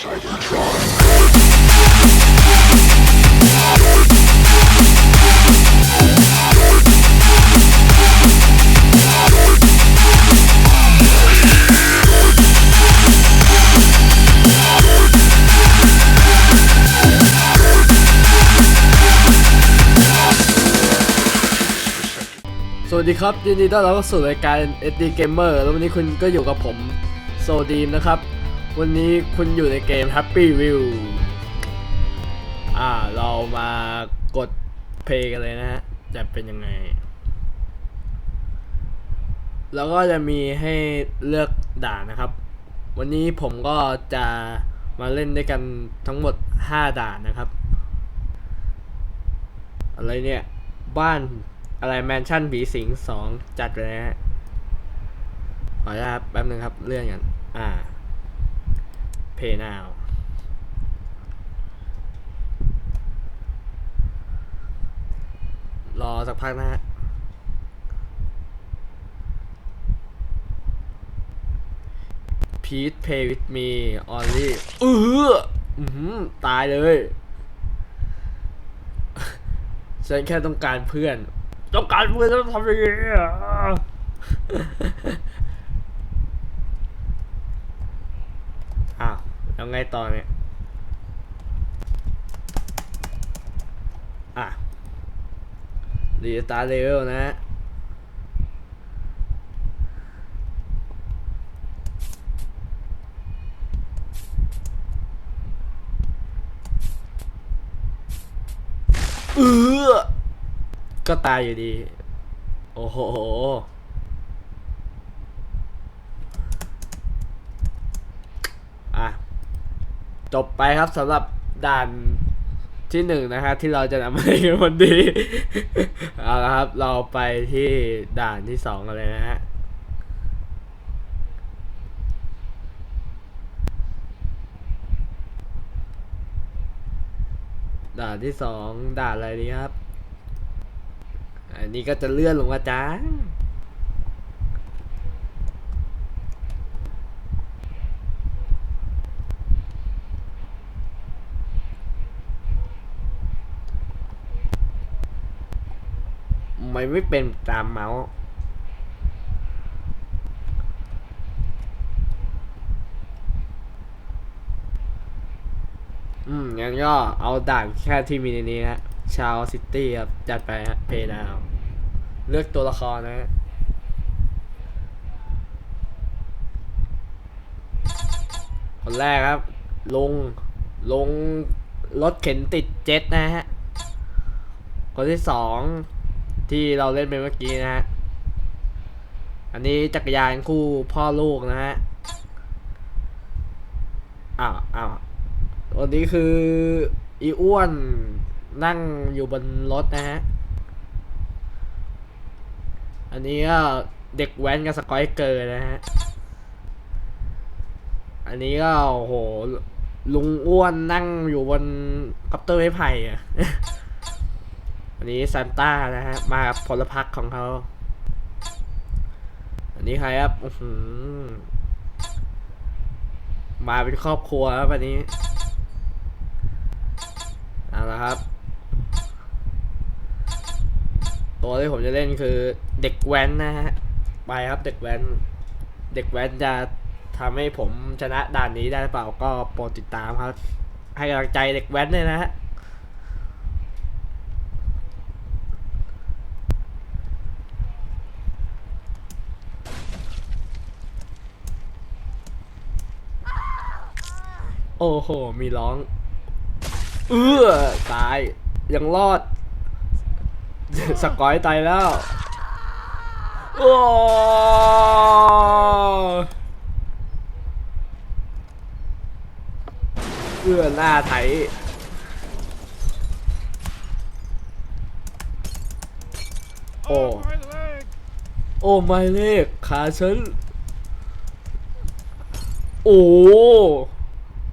สวัสดีครับยินดีต้อนรับเข้าสู่รายการ SD Gamer แล้ววันนี้คุณก็อยู่กับผมโซดีมนะครับ วันนี้คุณอยู่ในเกม Happy View อ่า เรามากดเพลงกันเลยนะฮะ จะเป็นยังไง แล้วก็จะมีให้เลือกด่านนะครับ วันนี้ผมก็จะมาเล่นด้วยกันทั้งหมด 5 ด่านนะครับ อะไรเนี่ย บ้านอะไรแมนชั่นผีสิงสองจัดเลยนะฮะขออนุญาตแป๊บนึงครับ เลื่อนกัน อ่า เพย์นารอสักพักนะฮะพีทเพย์วิ h มีออนลี่เอออือหือตายเลย ฉันแค่ต้องการเพื่อน ต้องการเพื่อนต้องทำยังไงอะอ้าว แล้วไงต่อเนี่ย อะรีสตาร์เลเวลนะเออก็ตายอยู่ดี โอ้โห อะ จบไปครับสำหรับด่านที่หนึ่งนะฮะที่เราจะนำมาเล่นกันวันนี้เอาละครับ เราไปที่ด่านที่สองกันเลยนะฮะด่านที่สองด่านอะไรดีครับ อันนี้ก็จะเลื่อนลงมาจ้า ไม่ไม่เป็นตามเมาส์อืมงั้นก็เอาด่านแค่ที่มีในนี้ฮะชาวซิตี้ครับ จัดไปฮะเพย์ดาว เลือกตัวละครนะฮะคนแรกครับ ลง ลง รถเข็นติดเจ็ตนะฮะ คนที่สอง ที่เราเล่นไปเมื่อกี้นะฮะ อันนี้จักรยานคู่พ่อลูกนะฮะ อ้าวอ้าววันนี้คืออีอ้วนนั่งอยู่บนรถนะฮะ อันนี้ก็เด็กแว้นกับสกอยเกอร์นะฮะ อันนี้ก็โหลุงอ้วนนั่งอยู่บนคอปเตอร์ไม้ไผ่อะ อันนี้ซานต้านะฮะ มากับพลพรรคของเขา อันนี้ใครครับอื้อหือมาเป็นครอบครัวครับอันนี้ เอาละครับ ตัวที่ผมจะเล่นคือเด็กแว้นนะฮะ ไปครับเด็กแว้น เด็กแว้นจะทำให้ผมชนะด่านนี้ได้หรือเปล่าก็โปรดติดตามครับ ให้กำลังใจเด็กแว้นเลยนะฮะ โอ้โห มีร้อง เอื้อตาย ยังรอด สกอยตายแล้ว โอ้เอื้อหน้าไถโอ้ โอ้ไม่เลขขาฉัน โอ้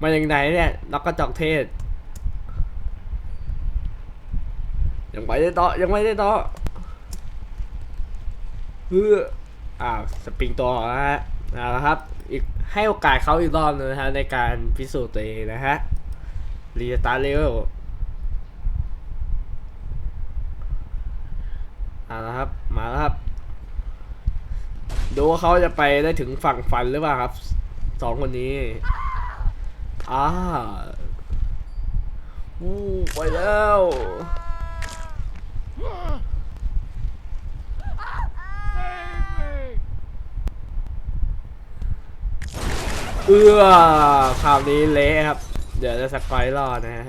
มาอย่างไหนเนี่ยนักกระจอกเทศ ยังไปได้ต่อยังไม่ได้ต่อเพื่ออ้าสปริงตัวนะฮะเอาละครับอีกให้โอกาสเขาอีกรอบหนึงนะฮะในการพิสูจน์ตัวเองนะฮะรีสตาร์เร็วเอาละครับ มาแล้วครับ ดูว่าเขาจะไปได้ถึงฝั่งฝันหรือเปล่าครับสองคนนี้ อ่าอู้ไปแล้ว เอื้อคราวนี้เละครับ เดี๋ยวจะสกอยรอดนะฮะ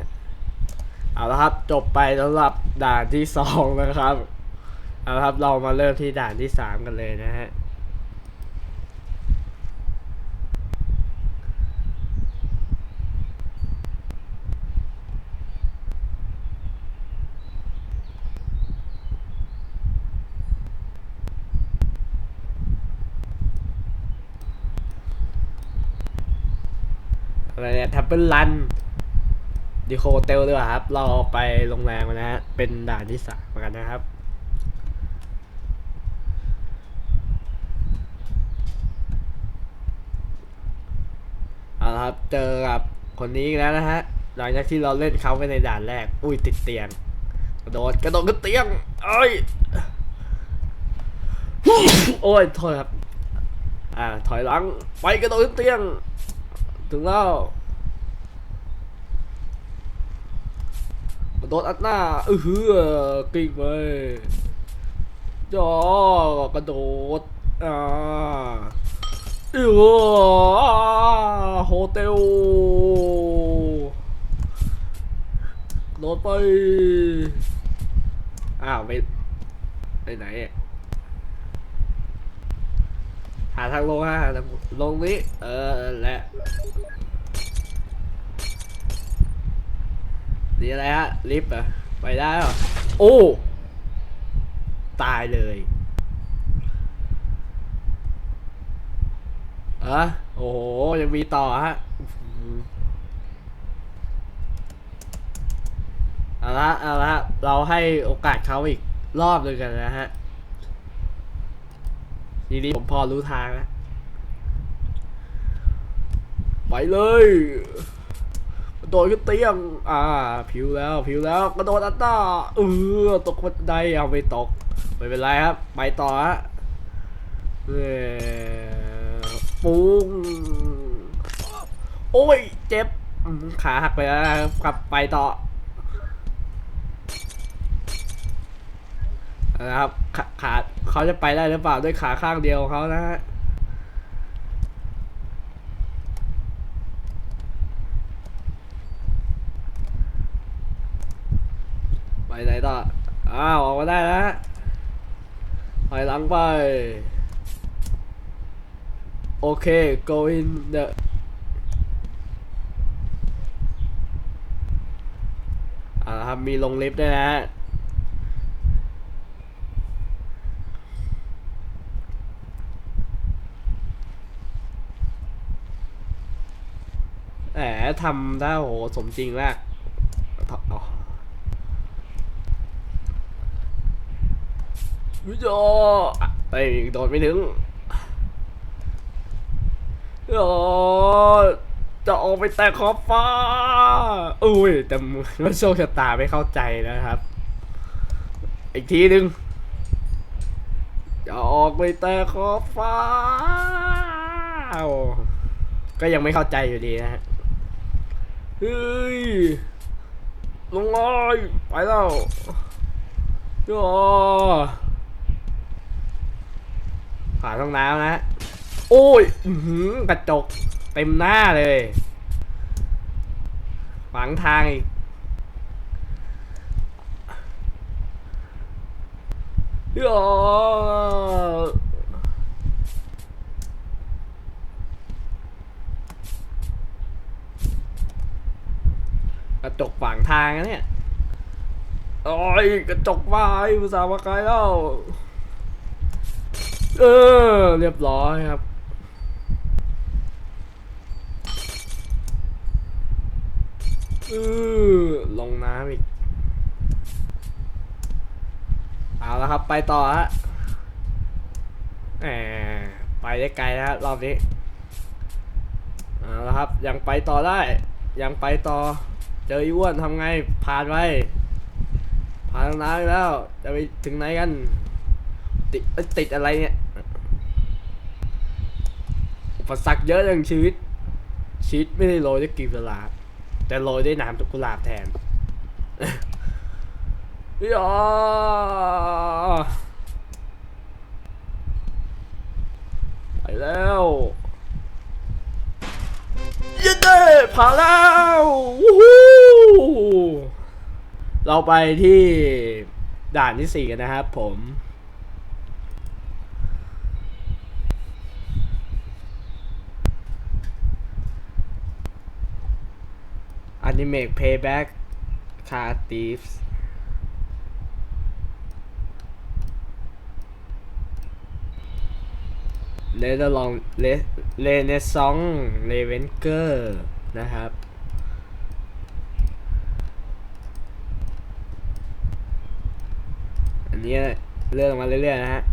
เอาละครับ จบไปสำหรับด่านที่สองนะครับ เอาละครับ เรามาเริ่มที่ด่านที่สามกันเลยนะฮะ ทับเบิลลันดีโคเตลด้วยครับ เราไปโรงแรมนนะฮะ เป็นด่านที่สามกันนะครับ เอาละครับ เจอกับคนนี้แล้วนะฮะ หลังจากที่เราเล่นเขาไปในด่านแรก อุ้ยติดเตียง กระโดดกระโดดขึ้นเตียงเอ้ย โอ้ยโทษครับ อ่า ถอยหลัง ไปกระโดดขึ้นเตียง ถึงแล้วกระ โดดอัดหน้าเออหือกิ้งไปจ่อกระโดดอ่าเออโฮเทลโดดไปอ้าวไปไปไหนหาทางลงฮะลงนี้เออและ นี่อะไรฮะ ลิฟต์อะไปได้เหรอโอ้ ตายเลยอะโอ้โห ยังมีต่อฮะเอาละเอาละเราให้โอกาสเขาอีกรอบหนึ่งกันนะฮะ ทีนี้ผมพอรู้ทางแล้วไปเลย โดดขึ้นเตียง อ่า ผิวแล้ว ผิวแล้ว กระโดดอัตตาเออตกบันไดเอาไม่ตก ไม่เป็นไรครับ ไปต่อฮะเออปุ้ง โอ้ย เจ็บ ขาหักไปแล้วครับกลับไปต่อ นะครับ ขา เขาจะไปได้หรือเปล่าด้วยขาข้างเดียวเขานะฮะ ไปไหนต่อ อ้าวออกมาได้แล้วฮะถอยหลังไป โอเค go in the อ่าครับ มีลงลิฟต์ด้วยนะแหมทำได้โห สมจริงมากอ๋อวิ จอไปโดดไม่ถึงโอ้จะออกไปแต่ขอบฟ้า อุ้ย แต่มันโชคชะตาไม่เข้าใจนะครับ อีกทีหนึ่งจะออกไปแต่ขอบฟ้า ก็ยังไม่เข้าใจอยู่ดีนะฮะ เฮ้ย ลงเลยไปแล้วโอ้ ผ่านห้องน้ำนะฮะโอ้ยกระจกเต็มหน้าเลยฝังทางอีกโอ้กระจกฝังทางนะเนี่ย โอ้ย กระจกวายภาษาห์มาไกลแล้ว เออ เรียบร้อยครับ เออลงน้ำอีก เอาแล้วครับ ไปต่อฮะแหมไปได้ไกลแล้วรอบนี้ เอาและครับ ยังไปต่อได้ ยังไปต่อ เจออ้อ้วนทำไง ผ่านไปผ่านน้ำแล้ว จะไปถึงไหนกันติดติดอะไรเนี่ย ปสรรคเยอะอย่างชีวิต ชีวิตไม่ได้โรยด้วยกีบกุหลาบแต่โรยด้วยน้ำกุหลาบแทนยอไปแล้วยันเด้ผ่านแล้ววู้ฮูเราไปที่ด่านที่สี่กันนะครับผม นิเมะ Payback Car Thieves เลเดอร์ลองเลเลเนซองเลเวนเกอร์นะครับอันนี้เรื่องมาเรื่อยๆนะฮะ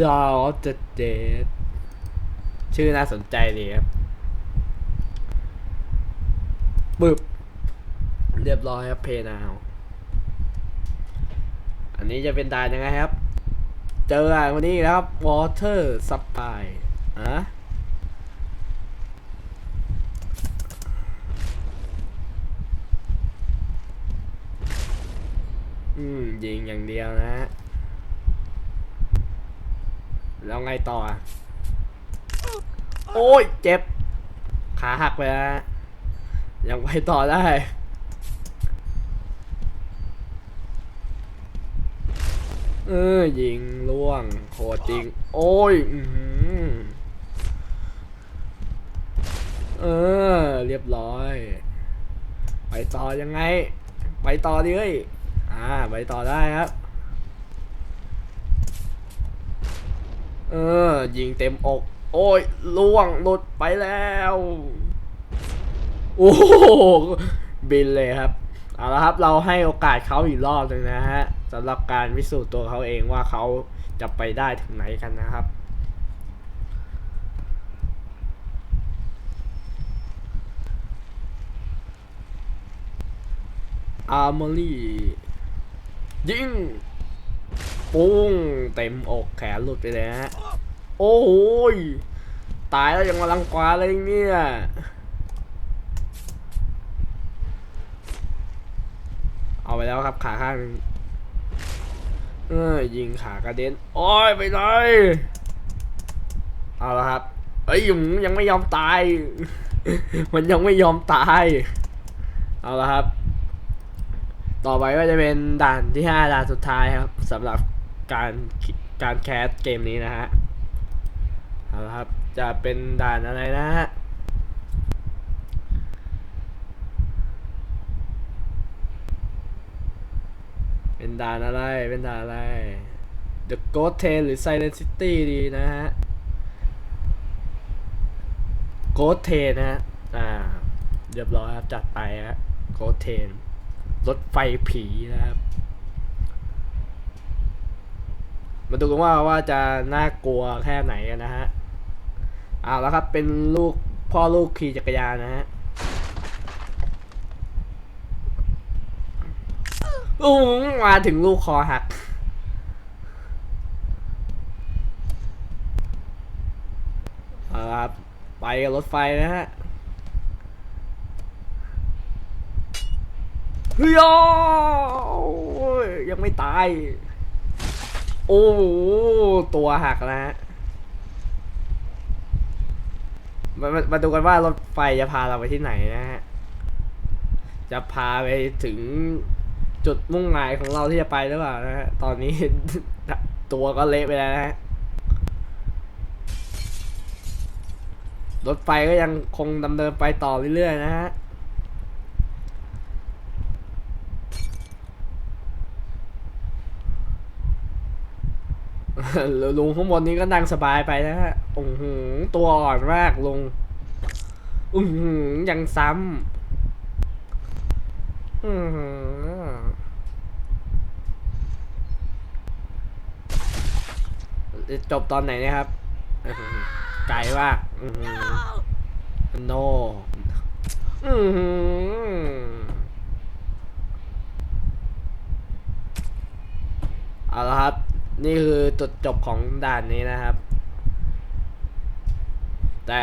Dawn of the Dead ชื่อน่าสนใจดีครับ ปึ๊บ เรียบร้อยครับเพนาวอันนี้จะเป็นด่านยังไงครับ เจออะวันนี้อีกแล้วครับ water supply อะอืมยิงอย่างเดียวนะฮะ แล้วไงต่ออะโอ้ย เจ็บ ขาหักไปแล้ว ยังไปต่อได้เออยิงล่วงโหดจริง โอ้ยอือเออ เรียบร้อย ไปต่อยังไง ไปต่อดิเฮ้ยอ่า ไปต่อได้ครับ เออ ยิงเต็มอก โอ้ยล่วงหลุดไปแล้ว โอ้โหบินเลยครับเอาละครับเราให้โอกาสเขาอีกรอบหนึ่งนะฮะสำหรับการพิสูจน์ตัวเขาเองว่าเขาจะไปได้ถึงไหนกันนะครับ อาร์มอรี่ยิงปุ้งเต็มอกแขนหลุดไปเลยฮะ โอ้โหตายแล้วยังมาลังกวาเลยเนี่ย เอา ไปแล้วครับขาข้างนึงเออยิงขากระเด็นโอ้ยไปเลยเอาละครับเอ้ยยังยังไม่ยอมตาย มันยังไม่ยอมตาย เอาละครับ ต่อไปก็จะเป็นด่านที่ห้าด่านสุดท้ายครับสำหรับการการแคสเกมนี้นะฮะ เอาละครับ จะเป็นด่านอะไรนะฮะ เป็น ด่านอะไร เป็นด่านอะไร The Ghost Train หรือ Silent City ดีนะฮะ Ghost Train นะฮะ อ่า เรียบร้อยครับ จัดไปฮะ Ghost Train รถไฟผีนะครับ มาดูกันว่าว่าจะน่ากลัวแค่ไหนกันนะฮะ เอาแล้วครับ เป็นลูกพ่อลูกขี่จักรยานนะฮะ อือมาถึงลูกคอหัก ครับ ไปรถไฟนะฮะเฮ้ยโยยังไม่ตาย โอ้ตัวหักนะฮะมามามาดูกันว่ารถไฟจะพาเราไปที่ไหนนะฮะ จะพาไปถึง จุดมุ่งหมายของเราที่จะไปหรือเปล่านะฮะ ตอนนี้ ตัวก็เละไปแล้วนะฮะ รถไฟก็ยังคงดำเนินไปต่อเรื่อยๆนะฮะลุงข้างบนนี้ก็นั่งสบายไปนะฮะโอ้โหตัวอ่อนมากลุงอือหือยังซ้ำอือหือ จบตอนไหนเนะครับไกลมาโนอือหือเอาละครับ นี่คือจุดจบของด่านนี้นะครับ แต่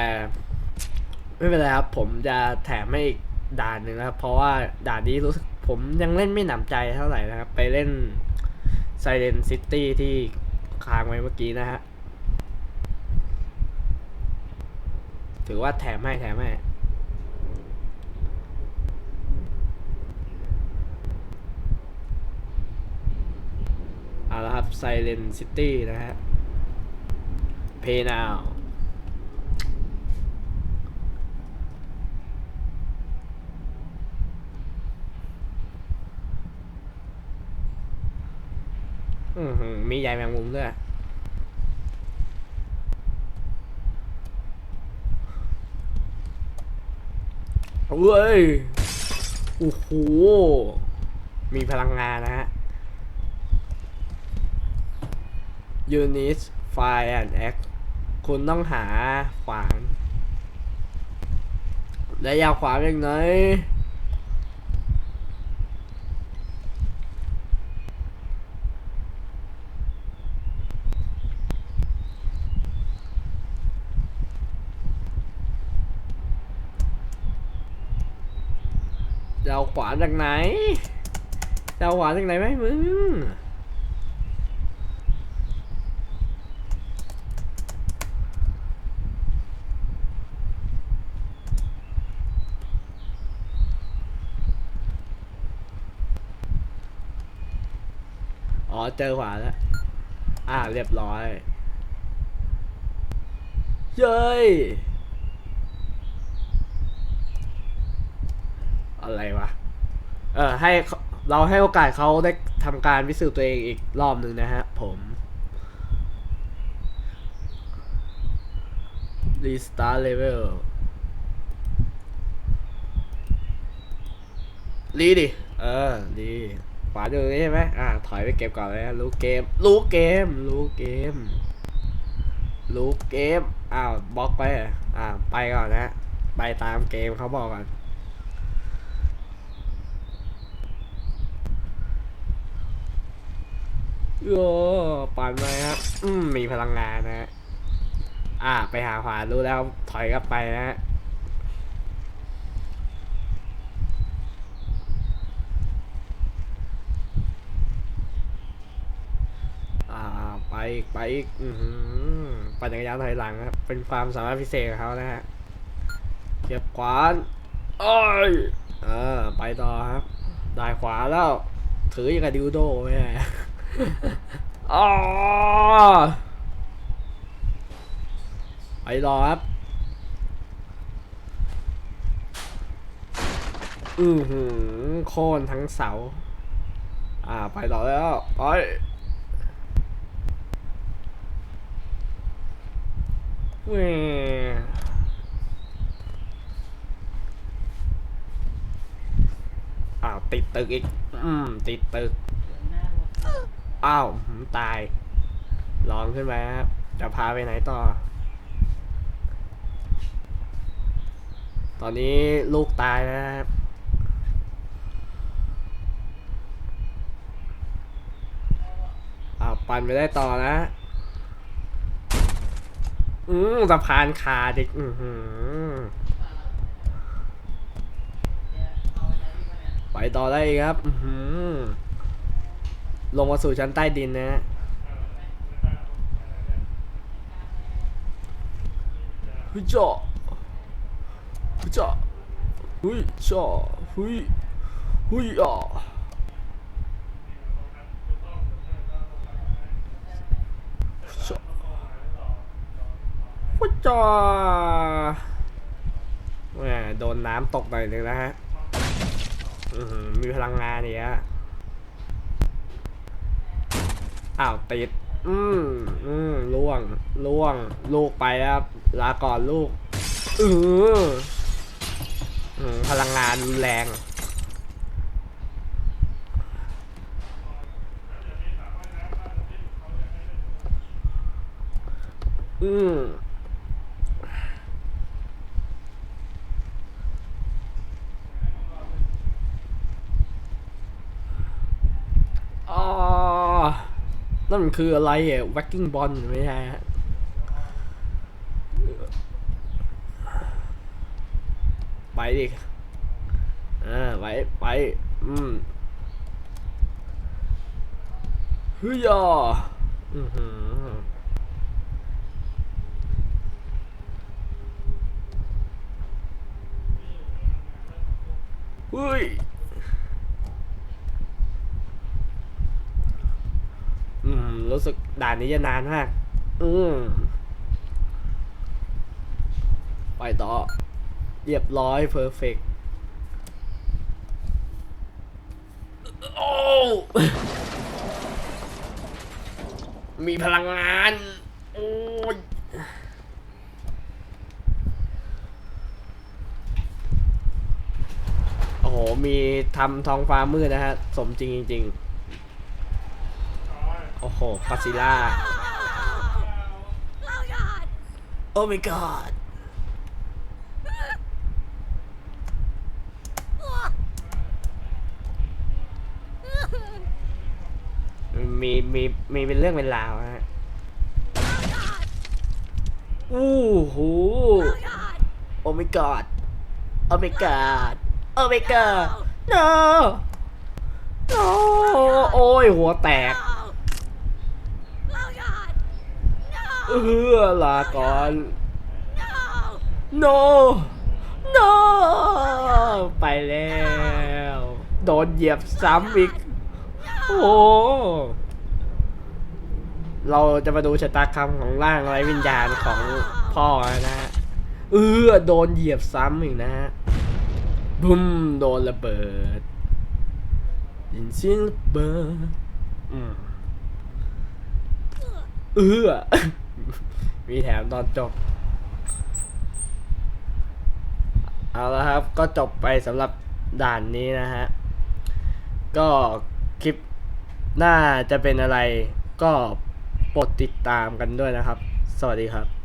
ไม่เป็นไรครับ ผมจะแถมให้อีกด่านหนึ่งนะครับ เพราะว่าด่านนี้รู้สึกผมยังเล่นไม่หนำใจเท่าไหร่นะครับ ไปเล่น Silent City ที่ ค้างไว้เมื่อกี้นะฮะ ถือว่าแถมให้แถมให้เอาละครับไซเลนซิตี้นะฮะ Pay now อือหือมีใยแมงมุมด้วยเว้ย โอ้โห มีพลังงานนะฮะ Unit Fire and Act คุณต้องหาขวาน และยาวขวานอย่างไหนจะ เอาขวานจากไหนจะเอาขวานจากไหนไหมมึงอ๋อเจอขวาแล้ว อ่าเรียบร้อย เย้ อะไรวะ เออให้เราให้โอกาสเขาได้ทำการพิสูจน์ตัวเองอีกรอบหนึ่งนะฮะผม restart level รีดิ เออดีขวาดูนี่ใช่ไหมอ่า ถอยไปเก็บก่อนเลยรู้เกม รู้เกม รู้เกม รู้เกม อ้าว บล็อกไป อะอ่าไปก่อนนะ ไปตามเกมเขาบอกก่อน โอ้ปั่นไปครับอืมมีพลังงานนะฮะอ่า ไปหาขวารู้แล้วถอยกลับไปนะฮะอ่าไปอีกไปอีกอือหือปั่นจักรยานถอยหลังครับเป็นความสามารถพิเศษของเขานะฮะเก็บขวานโอ้ยเออไปต่อครับ ได้ขวาแล้ว ถืออย่างกับดิวโดแม่ อ๋อไปรอครับ อือหือโค่นทั้งเสา อ่า ไปต่อแล้วไปเว้ยอ้าติดตึกอีก อืม ติดตึก อ้าวตาย ลองขึ้นไปครับจะพาไปไหนต่อ ตอนนี้ลูกตายแล้วนะครับอ้าวปั่นไปได้ต่อนะ อืมสะพานขาดอีกอือหือไปต่อได้ครับ อือหือ ลงมาสู่ชั้นใต้ดินนะฮะฮ้ยเจาะเฮ้ยเจาะฮ้ยเจาะฮ้ยฮ้ยอะเจาะฮ้ยเจาะแหมโดนน้ำตกหน่อยหนึงนะฮะมีพลังงานเนี่ย อ้าวติด อืมอืมล่วงล่วง ลูกไปครับลาก่อนลูกเอออืมพลังงานรุนแรงอืม นั่นมันคืออะไรอะ whacking ball ไม่ใช่ฮะไปดิอ่าไปไป อืมเฮ้ยอะอือหือเฮ้ย อืม รู้สึกด่านนี้จะนานมาก อืมไปต่อ เรียบร้อยเพอร์เฟกโอ้มีพลังงาน โอ้ยโอ้โห มีทำทองฟ้ามืดนะฮะ สมจริงจริงๆ หคาซิล่า โอ้ my god มีมีมีเป็นเรื่องเป็นราวฮะอู้หูโอ้ my god โอ้ my god โอ้ my god no no โอ้ยหัวแตก No! Oh God! เอ No! อลาก่อน No! no no ไปแล้ว โดนเหยียบซ้ำอีก โอ้โหเราจะมาดูชะตากรรมของร่างไร้วิญญาณของพ่อนะฮะเออโดนเหยียบซ้ำอีกนะฮะบุ้มโดนระเบิดยินเสียงระเบิดอืมเออ มีแถมตอนจบ เอาละครับ ก็จบไปสำหรับด่านนี้นะฮะ ก็คลิปหน้าจะเป็นอะไรก็โปรดติดตามกันด้วยนะครับ สวัสดีครับ